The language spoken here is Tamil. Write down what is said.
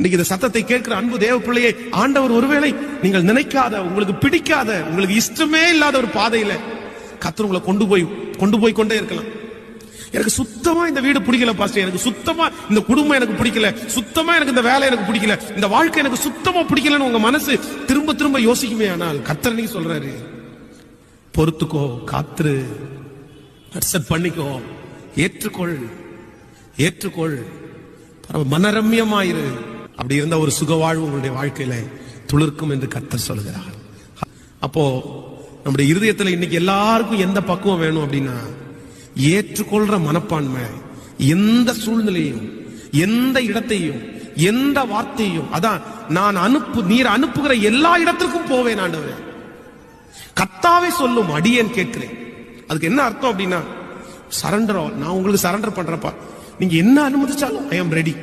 இன்னைக்கு இந்த சத்தத்தை கேட்கிற அன்பு தேவ பிள்ளையை ஆண்டவர் ஒருவேளை நீங்கள் நினைக்காத உங்களுக்கு பிடிக்காத உங்களுக்கு இஷ்டமே இல்லாத ஒரு பாதையில கத்தர் உங்களை கொண்டு போய் கொண்டு போய் கொண்டே இருக்கலாம். எனக்கு சுத்தமா இந்த வீடு பிடிக்கல பாஸ்டர். எனக்கு சுத்தமா இந்த குடும்பம் எனக்கு பிடிக்கல சுத்தமா எனக்கு இந்த வேலை எனக்கு பிடிக்கல இந்த வாழ்க்கை எனக்கு சுத்தமா பிடிக்கலன்னு உங்க மனசு திரும்ப திரும்ப யோசிக்குமே ஆனால் கத்தர் நீங்க சொல்றாரு பொறுத்துக்கோ காத்துரு அக்செப்ட் பண்ணிக்கோ ஏற்றுக்கொள் ஏற்றுக்கொள். மனரம்யமாயிரு. அப்படி இருந்த ஒரு சுகவாழ்வு உங்களுடைய வாழ்க்கையில துளிர்க்கும் என்று கத்தர் சொல்கிறார். அப்போ நம்முடைய இருதயத்துல இன்னைக்கு எல்லாருக்கும் எந்த பக்குவம் வேணும் அப்படின்னா ஏற்றுக்கொள்ற மனப்பான்மை எந்த சூழ்நிலையும் எந்த இடத்தையும் எந்த வார்த்தையும் அதான் நான் அனுப்பு நீர் அனுப்புகிற எல்லா இடத்திற்கும் போவேன் ஆண்டவர். கத்தாவே சொல்லும் அடியேன் கேட்கிறேன். அதுக்கு என்ன அர்த்தம் அப்படின்னா சரண்டர் நான் உங்களுக்கு சரண்டர் பண்றப்பா நீங்க என்ன அனுமதிச்சாலும் ஐ எம் ரெடி